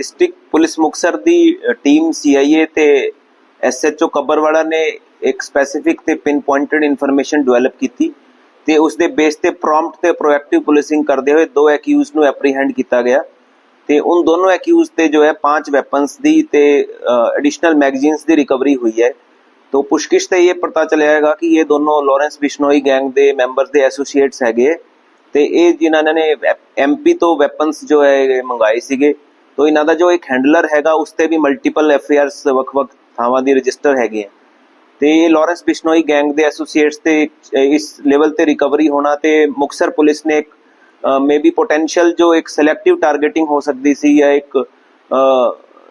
District police Muktsar ਦੀ team CIA ਤੇ SHO Kabarwala ਨੇ ਇੱਕ ਸਪੈਸੀਫਿਕ ਤੇ ਪਿਨ ਪੁਆਇੰਟਡ ਇਨਫੋਰਮੇਸ਼ਨ ਡਿਵੈਲਪ ਕੀਤੀ ਤੇ ਉਸ ਦੇ ਬੇਸ ਤੇ ਪ੍ਰੌਮਪਟ ਤੇ ਪ੍ਰੋਐਕਟਿਵ ਪੁਲਿਸਿੰਗ ਕਰਦੇ ਹੋਏ ਦੋ ਐਕਿਊਜ਼ ਨੂੰ ਐਪਰੀਹੈਂਡ ਕੀਤਾ ਗਿਆ ਤੇ ਉਨ ਦੋਨੋਂ ਐਕਿਊਜ਼ ਤੇ ਜੋ ਹੈ ਪੰਜ ਵੈਪਨਸ ਦੀ ਤੇ ਐਡੀਸ਼ਨਲ ਮੈਗਜ਼ੀਨਸ ਦੀ ਰਿਕਵਰੀ ਹੋਈ ਹੈ तो पुष्किश से ये पता चलेगा कि ये दोनों लॉरेंस बिश्नोई गैंग ਦੇ ਮੈਂਬਰਸ ਦੇ ਐਸੋਸੀਏਟਸ ਹੈਗੇ ਤੇ ਇਹ ਜਿਨ੍ਹਾਂ ਨੇ ਐਮਪੀ ਤੋਂ ਵੈਪਨਸ ਜੋ ਹੈ ਇਹ ਮੰਗਾਏ ਸੀਗੇ ਤੋਂ ਇਹਨਾਂ ਦਾ ਜੋ ਇੱਕ ਹੈਂਡਲਰ ਹੈਗਾ, ਉਸ ਤੇ ਵੀ ਮਲਟੀਪਲ ਐਫਆਈਆਰਸ ਵੱਖ-ਵੱਖ ਥਾਵਾਂ ਦੀ ਰਜਿਸਟਰ ਹੈਗੇ ਤੇ ਇਹ ਲਾਰੈਂਸ ਬਿਸ਼ਨੋਈ ਗੈਂਗ ਦੇ ਐਸੋਸੀਏਟਸ ਤੇ ਇਸ ਲੈਵਲ ਤੇ ਰਿਕਵਰੀ ਹੋਣਾ ਤੇ ਮੁਕਸਰ ਪੁਲਿਸ ਨੇ ਇੱਕ ਮੇਬੀ ਪੋਟੈਂਸ਼ੀਅਲ ਜੋ ਇੱਕ ਸਿਲੈਕਟਿਵ ਟਾਰਗੇਟਿੰਗ ਹੋ ਸਕਦੀ ਸੀ ਜਾਂ ਇੱਕ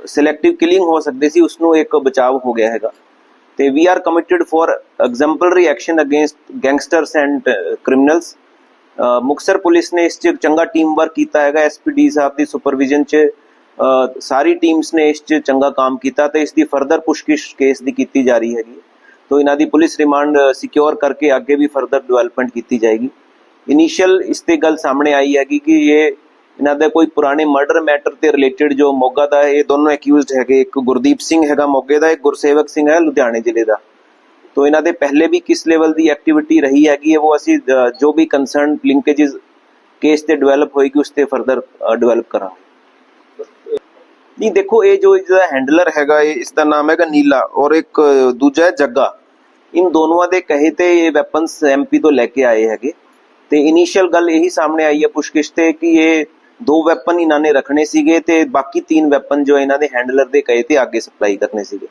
ਸਿਲੈਕਟਿਵ ਕਿਲਿੰਗ ਹੋ ਸਕਦੀ ਸੀ ਉਸ ਨੂੰ ਇੱਕ ਬਚਾਅ ਹੋ ਗਿਆ ਹੈਗਾ। ਤੇ we are committed for exemplary action against gangsters and criminals Muktsar police ਨੇ ਇਸ 'ਚ ਚੰਗਾ ਟੀਮ ਵਰਕ ਕੀਤਾ ਹੈਗਾ ਐਸਪੀਡੀ ਸਾਹਿਬ ਦੀ ਸੁਪਰਵਿਜ਼ਨ 'ਚ। ਸਾਰੀ ਟੀਮਸ ਨੇ ਇਸ 'ਚ ਚੰਗਾ ਕੰਮ ਕੀਤਾ ਤੇ ਇਸ ਦੀ ਫਰਦਰ ਪੁਸ਼ਕਿਸ਼ ਕੇਸ ਦੀ ਕੀਤੀ ਜਾ ਰਹੀ ਹੈਗੀ। ਤੋ ਇਹਨਾਂ ਦੀ ਪੁਲਿਸ ਰਿਮਾਂਡ ਸਿਕਿਉਰ ਕਰਕੇ ਅੱਗੇ ਵੀ ਫਰਦਰ ਡਿਵੈਲਪਮੈਂਟ ਕੀਤੀ ਜਾਏਗੀ। ਇਨੀਸ਼ੀਅਲ ਇਸ ਤੇ ਗੱਲ ਸਾਹਮਣੇ ਆਈ ਹੈਗੀ ਕਿ ਇਹ ਇਹਨਾਂ ਦਾ ਕੋਈ ਪੁਰਾਣੇ ਮਰਡਰ ਮੈਟਰ ਤੇ ਰਿਲੇਟਡ ਜੋ ਮੋਗਾ ਦਾ ਇਹ ਦੋਨੋਂ ਅਕਿਊਜ਼ਡ ਹੈਗੇ, ਇੱਕ ਗੁਰਦੀਪ ਸਿੰਘ ਹੈਗਾ ਮੋਗੇ ਦਾ, ਇੱਕ ਗੁਰਸੇਵਕ ਸਿੰਘ ਹੈ ਲੁਧਿਆਣੇ ਜ਼ਿਲ੍ਹੇ ਦਾ। ਤੋ ਇਹਨਾਂ ਦੇ ਪਹਿਲੇ ਵੀ ਕਿਸ ਲੈਵਲ ਦੀ ਐਕਟੀਵਿਟੀ ਰਹੀ ਹੈਗੀ ਹੈ, ਉਹ ਅਸੀਂ ਜੋ ਵੀ ਕੰਸਰਨ ਲਿੰਕੇजेस ਕੇਸ ਤੇ ਡਿਵੈਲਪ ਹੋਏਗੀ, ਉਸ ਤੇ ਫਰਦਰ ਡਿਵੈਲਪ ਕਰਾਂਗੇ। ਨਹੀਂ ਦੇਖੋ ਇਹ ਜੋ ਇਹਦਾ ਹੈਂਡਲਰ ਹੈਗਾ ਇਹ ਇਸ ਦਾ ਨਾਮ ਹੈਗਾ ਨੀਲਾ ਔਰ ਇੱਕ ਅ, ਦੂਜਾ ਹੈ ਜੱਗਾ ਇਨ ਦੋਨੋਂ ਦੇ ਕਹੇ ਤੇ ਇਹ ਵੈਪਨਸ ਐਮਪੀ ਤੋਂ ਲੈ ਕੇ ਆਏ ਹੈਗੇ ਤੇ ਇਨੀਸ਼ੀਅਲ ਗੱਲ ਇਹੀ ਸਾਹਮਣੇ ਆਈ ਹੈ ਪੁਸ਼ਕਿਸ਼ ਤੇ ਕਿ ਇਹ ਦੋ ਵੈਪਨ ਇਹਨਾਂ ਨੇ ਰੱਖਣੇ ਸੀਗੇ ਤੇ ਬਾਕੀ ਤਿੰਨ ਵੈਪਨ ਜੋ ਇਹਨਾਂ ਦੇ ਹੈਂਡਲਰ ਦੇ ਕਹੇ ਤੇ ਅੱਗੇ ਸਪਲਾਈ ਕਰਨੇ ਸੀਗੇ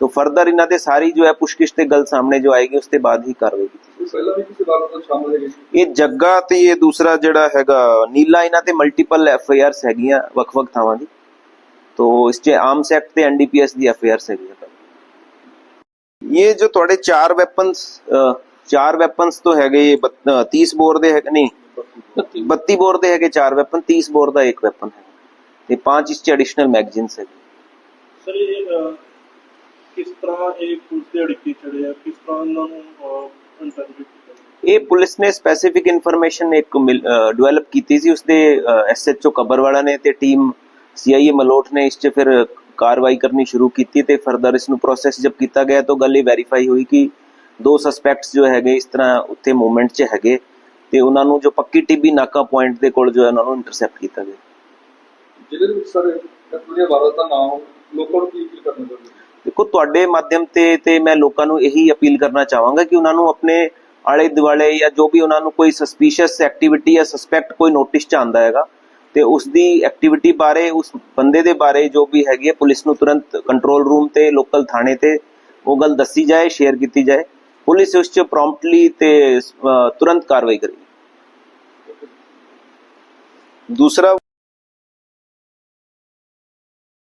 तो फर्दर ਇਹਨਾਂ ਦੇ ਸਾਰੀ ਜੋ ਹੈ ਪੁਸ਼ਕਿਸ਼ ਤੇ ਗੱਲ ਸਾਹਮਣੇ ਜੋ ਆਏਗੀ ਉਸ ਤੇ ਬਾਅਦ ਹੀ ਕਾਰਵਾਈ ਕੀਤੀ ਪਹਿਲਾਂ ਵੀ ਕਿਸੇ ਵਾਰ ਤੋਂ ਸ਼ਾਮਲ ਹੈਗੇ ਸੀ ਇਹ ਜੱਗਾ ਤੇ ਇਹ ਦੂਸਰਾ ਜਿਹੜਾ ਹੈਗਾ ਨੀਲਾ ਇਹਨਾਂ ਤੇ ਤੋ ਇਸ 'ਚ ਆਰਮਸ ਐਕਟ ਤੇ ਐਨਡੀਪੀਐਸ ਦੀ ਆਰਸ ਹੈਗੀਆਂ ਇਹ ਜੋ ਤੁਹਾਡੇ ਚਾਰ ਵੈਪਨਸ ਚਾਰ ਵੈਪਨਸ ਤੋਂ ਹੈਗੇ ਇਹ ਬੱਤ- ਅ, 30 ਬੋਰ ਦੇ ਹੈਗੇ ਨਹੀਂ 32 ਬੋਰ ਦੇ ਹੈਗੇ ਚਾਰ ਵੈਪਨ 30 ਬੋਰ ਦਾ ਇੱਕ ਵੈਪਨ ਹੈ ਤੇ ਪੰਜ ਇਸ 'ਚ ਐਡੀਸ਼ਨਲ ਮੈਗਜ਼ੀਨਸ ਹੈ ਸਰ ਇਹ ਕਿਸ ਤਰ੍ਹਾਂ ਇਹ ਪੁਲਿਸ ਦੇ ਅੜਿੱਕੇ ਚੜੇ ਆ ਕਿਸ ਤਰ੍ਹਾਂ ਇਹਨਾਂ ਨੂੰ ਇਹ ਪੁਲਿਸ ਨੇ ਸਪੈਸੀਫਿਕ ਇਨਫੋਰਮੇਸ਼ਨ ਇੱਕ ਡਿਵੈਲਪ ਕੀਤੀ ਸੀ ਉਸਦੇ ਐਸਐਚਓ ਕਬਰਵਾਲਾ ਨੇ ਤੇ ਟੀਮ ਸੀਆਈਏ ਮਲੋਟ ਨੇ ਇਸ 'ਚ ਫਿਰ ਕਾਰਵਾਈ ਕਰਨੀ ਸ਼ੁਰੂ ਕੀਤੀ ਤੇ ਫਰਦਰ ਇਸ ਨੂੰ ਪ੍ਰੋਸੈਸ ਜਬ ਕੀਤਾ ਗਿਆ ਤਾਂ ਗੱਲ ਇਹ ਵੈਰੀਫਾਈ ਹੋਈ ਕਿ ਦੋ ਸਸਪੈਕਟਸ ਜੋ ਹੈਗੇ ਇਸ ਤਰ੍ਹਾਂ ਉੱਥੇ ਮੂਵਮੈਂਟ 'ਚ ਹੈਗੇ ਤੇ ਉਹਨਾਂ ਨੂੰ ਜੋ ਪੱਕੀ ਟੀਬੀ ਨਾਕਾ ਪੁਆਇੰਟ ਦੇ ਕੋਲ ਜੋ ਹੈ ਉਹਨਾਂ ਨੂੰ ਇੰਟਰਸੈਪਟ ਕੀਤਾ ਗਿਆ। ਜਿਹਦੇ ਦੇ ਵਿੱਚ ਸਰ ਇਹ ਪੂਰੀ ਵਾਰਦਾਤ ਦਾ ਨਾਮ ਲੋਕਾਂ ਨੂੰ ਕੀ ਅਪੀਲ ਕਰਨਾ ਚਾਹੁੰਦੇ ਦੇਖੋ ਤੁਹਾਡੇ ਮਾਧਿਅਮ ਤੇ ਤੇ ਮੈਂ ਲੋਕਾਂ ਨੂੰ ਇਹੀ ਅਪੀਲ ਕਰਨਾ ਚਾਹਾਂਗਾ ਕਿ ਉਹਨਾਂ ਨੂੰ ਆਪਣੇ ਆਲੇ ਦੁਆਲੇ ਜਾਂ ਜੋ ਵੀ ਉਹਨਾਂ ਨੂੰ ਕੋਈ ਸਸਪੀਸ਼ੀਅਸ ਐਕਟੀਵਿਟੀ ਜਾਂ ਸਸਪੈਕਟ ਕੋਈ ਨੋਟਿਸ ਚ ਆਂਦਾ ਹੈਗਾ ਤੇ ਉਸ ਦੀ ਐਕਟੀਵਿਟੀ ਬਾਰੇ, ਉਸ ਬੰਦੇ ਦੇ ਬਾਰੇ ਜੋ ਵੀ ਹੈਗੀ ਹੈ, ਪੁਲਿਸ ਨੂੰ ਤੁਰੰਤ ਕੰਟਰੋਲ ਰੂਮ ਤੇ ਲੋਕਲ ਥਾਣੇ ਤੇ ਉਹ ਗੱਲ ਦੱਸੀ ਜਾਏ ਸ਼ੇਅਰ ਕੀਤੀ ਜਾਏ। ਪੁਲਿਸ ਉਸ 'ਚ ਪ੍ਰੋਮਪਟਲੀ ਤੇ ਤੁਰੰਤ ਕਾਰਵਾਈ ਕਰੇਗੀ। ਦੂਸਰਾ